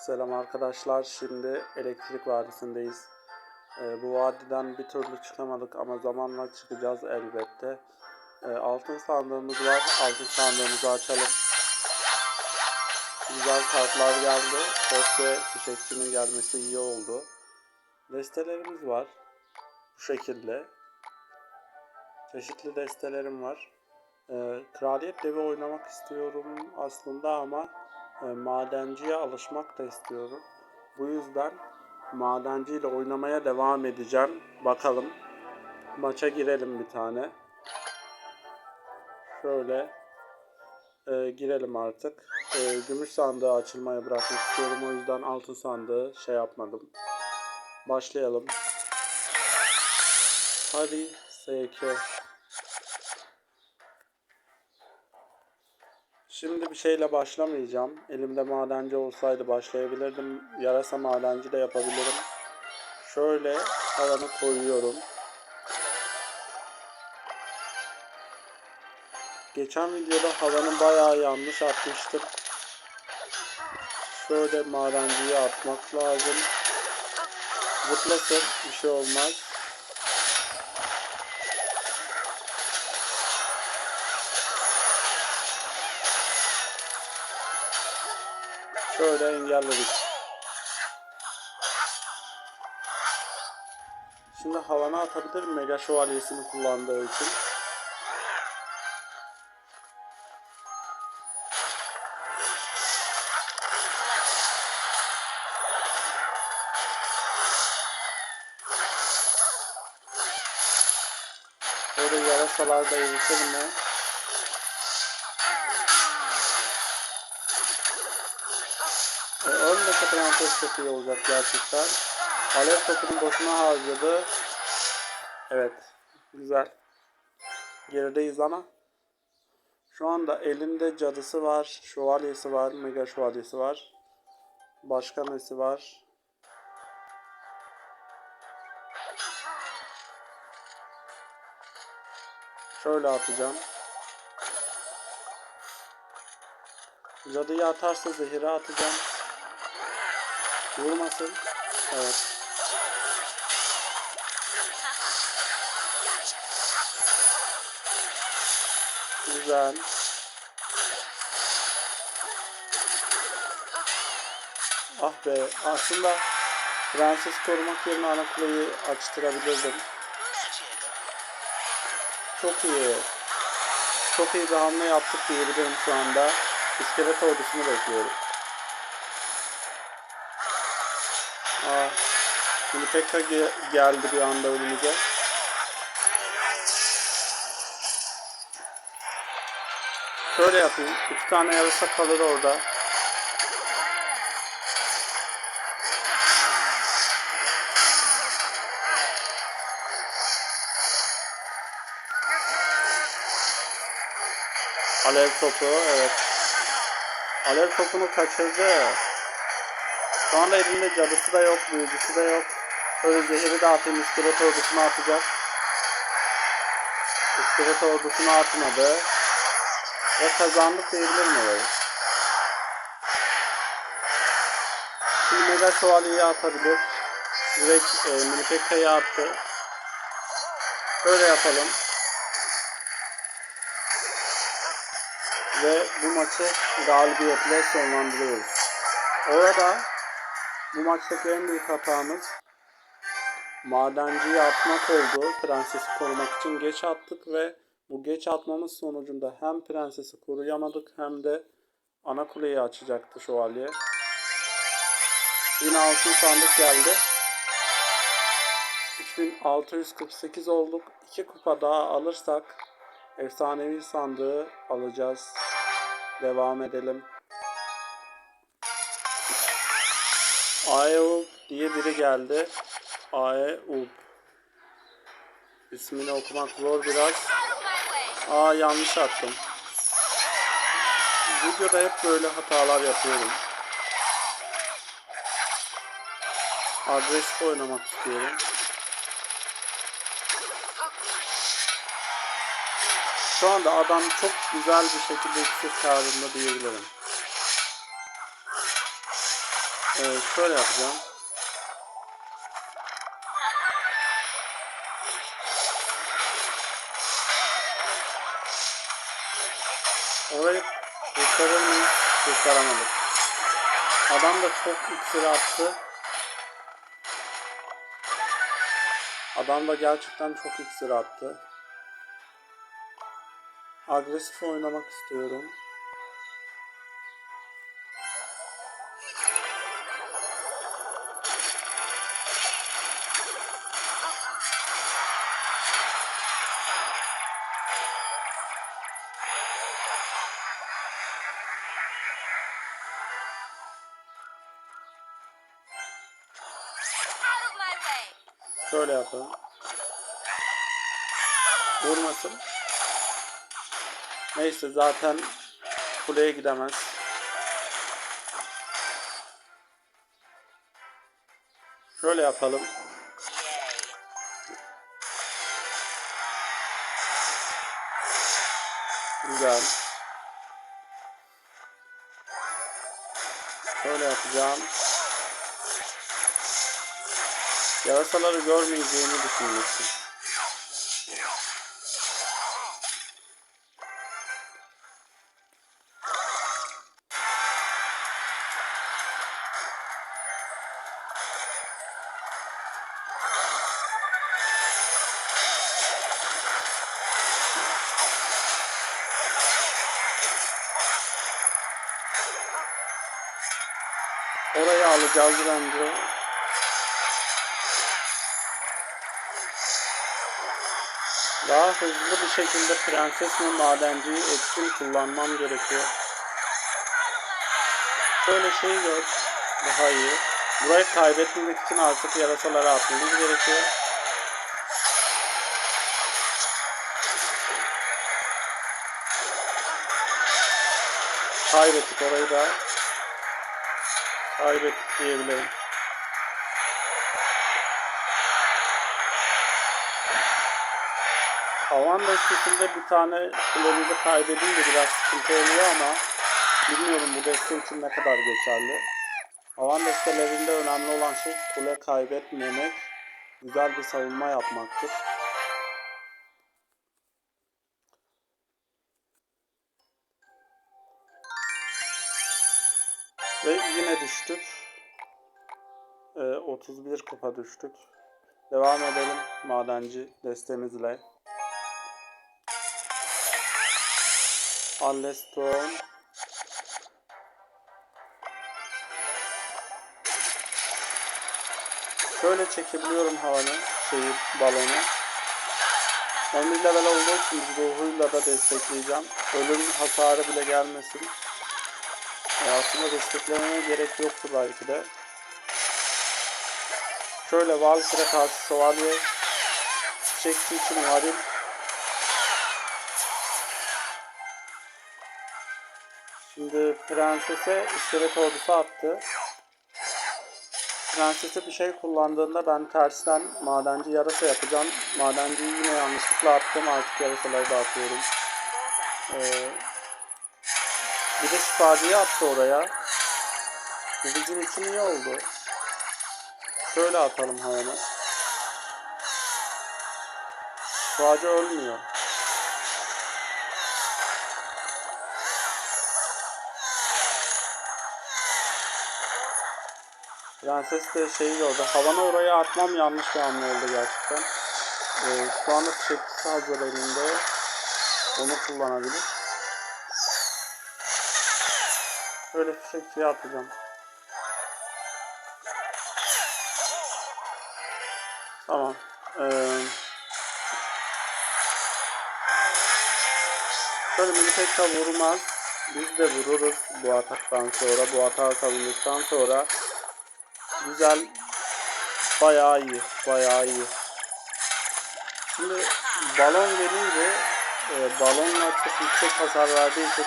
Selam arkadaşlar. Şimdi elektrik vadisindeyiz. Ee, bu vadiden bir türlü çıkamadık ama zamanla çıkacağız elbette. Ee, altın sandığımız var. Altın sandığımızı açalım. Güzel kartlar geldi. Top ve fişekçinin gelmesi iyi oldu. Destelerimiz var. Bu şekilde. Çeşitli destelerim var. Ee, Kraliyet devi oynamak istiyorum aslında ama madenciye alışmak da istiyorum. Bu yüzden madenciyle oynamaya devam edeceğim. Bakalım. Maça girelim bir tane. Şöyle e, girelim artık. E, gümüş sandığı açılmaya bırakmak istiyorum. O yüzden altın sandığı şey yapmadım. Başlayalım. Hadi SK. Şimdi bir şeyle başlamayacağım. Elimde madenci olsaydı başlayabilirdim. Yarasa madenci de yapabilirim. Şöyle havanı koyuyorum. Geçen videoda havanı bayağı yanlış atmıştım. Şöyle madenciyi atmak lazım. Zıplasın bir şey olmaz. Şöyle engelledik. Şimdi havana atabilirim Mega Şövalyesini kullandığı için. Böyle yarasalar da eritir mi? E, Öndeki prenses çok iyi olacak gerçekten. Alev topunu boşuna harcadı. Evet. Güzel. Gerideyiz ama. Şu anda elinde cadısı var. Şövalyesi var. Mega şövalyesi var. Başka nesi var? Şöyle atacağım. Cadıyı atarsa zehiri atacağım. Vurmasın. Evet. Güzel. Ah be. Aslında prenses korumak yerine ana kuleyi açtırabilirdim. Çok iyi. Çok iyi bir hamle yaptık diyebilirim şu anda. İskelet ordusunu bekliyorum. Aa, şimdi Pekka ge- geldi bir anda önümüze. Şöyle yapayım. İki tane yarasa kalır orada. Alev topu evet. Alev topunu kaçırdı. Şu anda elinde cadısı da yok, büyücüsü de yok. Böyle zehiri de atayım, iskelet ordusuna atacak. İskelet ordusuna atmadı. Ve kazandık diyebilirim olayı. Şimdi Mega Şövalye'yi atabilir. Direkt e, Minipekka'yı attı. Böyle yapalım. Ve bu maçı galibiyetle sonlandırıyoruz. Orada bu maçtaki en büyük hatamız madenciyi atmak oldu. Prensesi korumak için geç attık ve bu geç atmamız sonucunda hem prensesi koruyamadık hem de ana kuleyi açacaktı şövalye. Yine altın sandık geldi. 3648 olduk. 2 kupa daha alırsak efsanevi sandığı alacağız. Devam edelim. Aeulp diye biri geldi. Aeulp. İsmini okumak zor biraz. Aa yanlış attım. Videoda hep böyle hatalar yapıyorum. Agresif oynamak istiyorum. Şu anda adam çok güzel bir şekilde iksir karında diyebilirim. Ee, şöyle yapacağım. Orayı kurtarır mıyız? Kurtaramadık. Adam da çok iksiri attı. Adam da gerçekten çok iksir attı. Agresif oynamak istiyorum. Şöyle yapalım. Vurmasın. Neyse zaten kuleye gidemez. Şöyle yapalım. Güzel. Şöyle yapacağım. Yarasaları görmeyeceğini düşünmüştüm. Orayı alacağız bence. Daha hızlı bir şekilde prenses ve madenciyi etkin kullanmam gerekiyor. Şöyle şey gör. Daha iyi. Burayı kaybetmemek için artık yarasalara atmamız gerekiyor. Kaybettik orayı da. Kaybettik diyebilirim. Havan destesinde bir tane kulemizi kaybedince biraz sıkıntı oluyor ama bilmiyorum bu deste için ne kadar geçerli. Havan destelerinde önemli olan şey kule kaybetmemek, güzel bir savunma yapmaktır. Ve yine düştük. Ee, 31 kupa düştük. Devam edelim madenci destemizle. Alleston. Şöyle çekebiliyorum havanı, şeyi, balonu. 11 level olduğu için ruhuyla da destekleyeceğim. Ölüm hasarı bile gelmesin. E aslında desteklemeye gerek yoktu belki de. Şöyle Valkyr'e karşı şövalye çektiği için varil Şimdi prensese iskelet ordusu attı. Prensese bir şey kullandığında ben tersten madenci yarasa yapacağım. Madenciyi yine yanlışlıkla attım. Artık yarasaları da atıyorum. Ee, bir de şifacıyı attı oraya. Bu bizim için iyi oldu. Şöyle atalım hayvanı. Şifacı ölmüyor. Prenses de şeyi gördü. Havanı oraya atmam yanlış bir hamle oldu gerçekten. Ee, şu anda tepkisi hazır elinde. Onu kullanabilir. Böyle fişekçiye atacağım. Tamam. Ee, şöyle Milipek'te vurmaz. Biz de vururuz bu ataktan sonra. Bu atağı savunduktan sonra. Güzel. Bayağı iyi. Bayağı iyi. Şimdi balon gelince e, balonla çok yüksek hasar verdiği için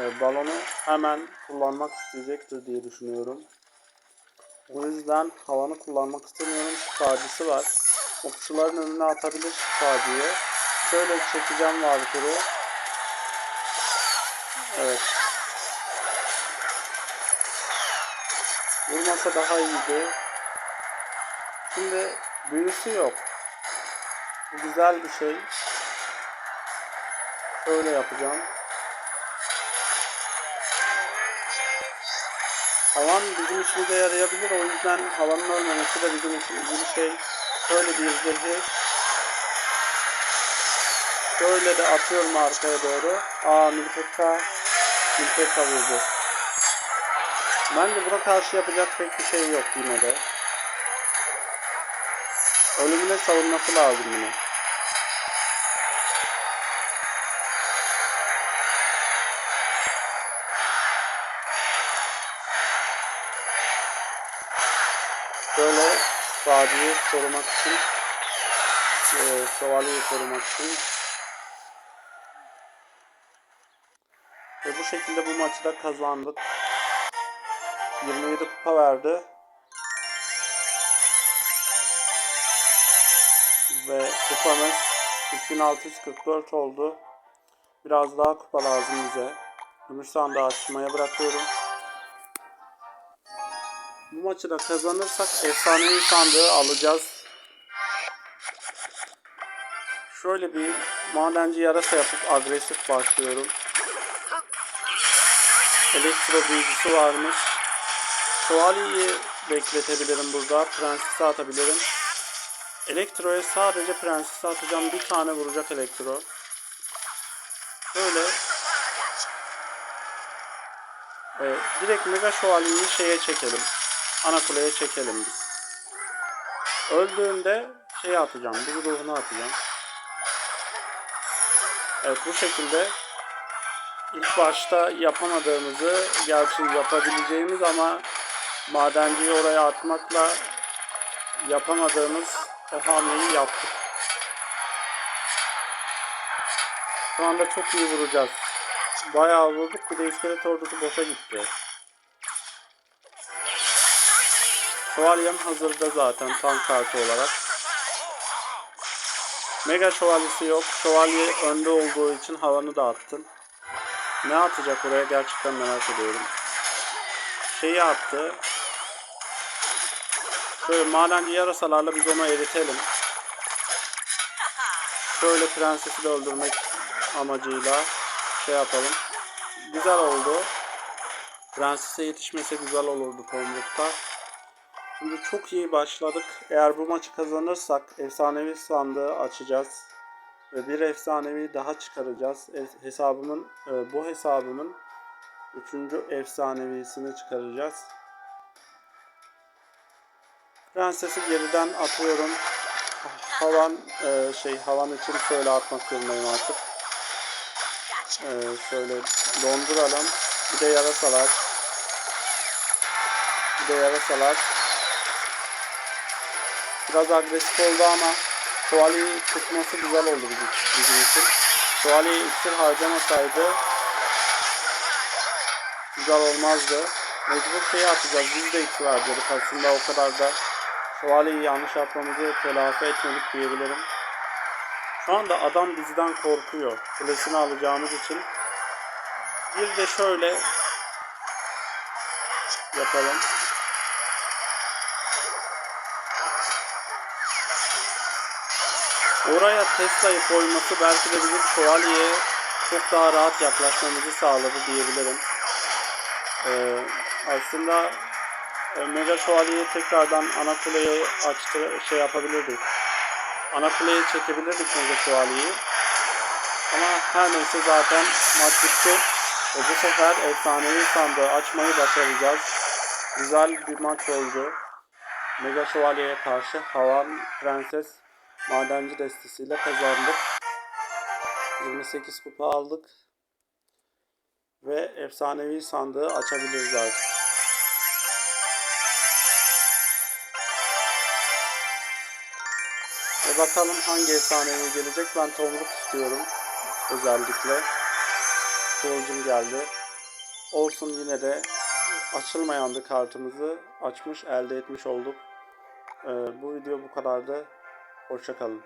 e, balonu hemen kullanmak isteyecektir diye düşünüyorum. O yüzden havanı kullanmak istemiyorum. Şifacısı var. Okçuların önüne atabilir şifacıyı. Şöyle çekeceğim Valkyr'i. Evet. Vurmasa daha iyiydi. Şimdi büyüsü yok. Güzel bir şey. Şöyle yapacağım. Havan bizim işimize yarayabilir. O yüzden havanın ölmemesi de bizim için iyi bir şey. Şöyle bir zırhı. Şöyle de atıyorum arkaya doğru. Aa Nilpekka. Nilpekka vurdu. Bence buna karşı yapacak pek bir şey yok yine de. Ölümüne savunması lazım bunu. Böyle vadiyi korumak için e, şövalyeyi korumak için ve bu şekilde bu maçı da kazandık. 27 kupa verdi. Ve kupamız 3644 oldu. Biraz daha kupa lazım bize. Gümüş sandığı açmaya bırakıyorum. Bu maçı da kazanırsak efsanevi sandığı alacağız. Şöyle bir madenci yarasa yapıp agresif başlıyorum. Elektro büyücüsü varmış. Şövalyeyi bekletebilirim burada. Prensesi atabilirim. Elektro'ya sadece prensesi atacağım. Bir tane vuracak elektro. Böyle e, direkt mega şövalyeyi şeye çekelim. Ana kuleye çekelim biz. Öldüğünde şeye atacağım. Bu ruhunu atacağım. Evet bu şekilde ilk başta yapamadığımızı gerçi yapabileceğimiz ama madenciyi oraya atmakla yapamadığımız o hamleyi yaptık. Şu anda çok iyi vuracağız. Bayağı vurduk bir de iskelet ordusu boşa gitti. Şövalyem hazırda zaten tank kartı olarak. Mega şövalyesi yok. Şövalye önde olduğu için havanı da attım. Ne atacak oraya gerçekten merak ediyorum. Şeyi attı. Şöyle madenci yarasalarla biz onu eritelim. Şöyle prensesi de öldürmek amacıyla şey yapalım. Güzel oldu. Prensese yetişmese güzel olurdu Tomruk'ta. Şimdi çok iyi başladık. Eğer bu maçı kazanırsak efsanevi sandığı açacağız. Ve bir efsanevi daha çıkaracağız. Hesabımın e, bu hesabımın üçüncü efsanevisini çıkaracağız. Prensesi geriden atıyorum. Havan e, şey havan için şöyle atmak zorundayım artık. E, şöyle donduralım. Bir de yarasalar. Bir de yarasalar. Biraz agresif oldu ama şövalyeyi tutması güzel oldu bizim, için. Şövalyeyi iksir harcamasaydı güzel olmazdı. Mecbur şeyi atacağız. Biz de iksir harcadık. Aslında o kadar da şövalyeyi yanlış yapmamızı telafi etmedik diyebilirim. Şu anda adam bizden korkuyor. Kulesini alacağımız için. Bir de şöyle yapalım. Oraya Tesla'yı koyması belki de bizim şövalyeye çok daha rahat yaklaşmamızı sağladı diyebilirim. Ee, aslında Mega Şövalyeyi tekrardan ana kuleye açtı şey yapabilirdik. Ana kuleye çekebilirdik Mega Şövalyeyi. Ama her neyse zaten maç bitti. Ve bu sefer efsanevi sandığı açmayı başaracağız. Güzel bir maç oldu. Mega Şövalye'ye karşı Havan Prenses Madenci destesiyle kazandık. 28 kupa aldık. Ve efsanevi sandığı açabiliriz artık. Ve bakalım hangi efsanevi gelecek. Ben tomruk istiyorum. Özellikle. Kıvılcım geldi. Olsun yine de açılmayan bir kartımızı açmış elde etmiş olduk. Ee, bu video bu kadardı. Hoşçakalın.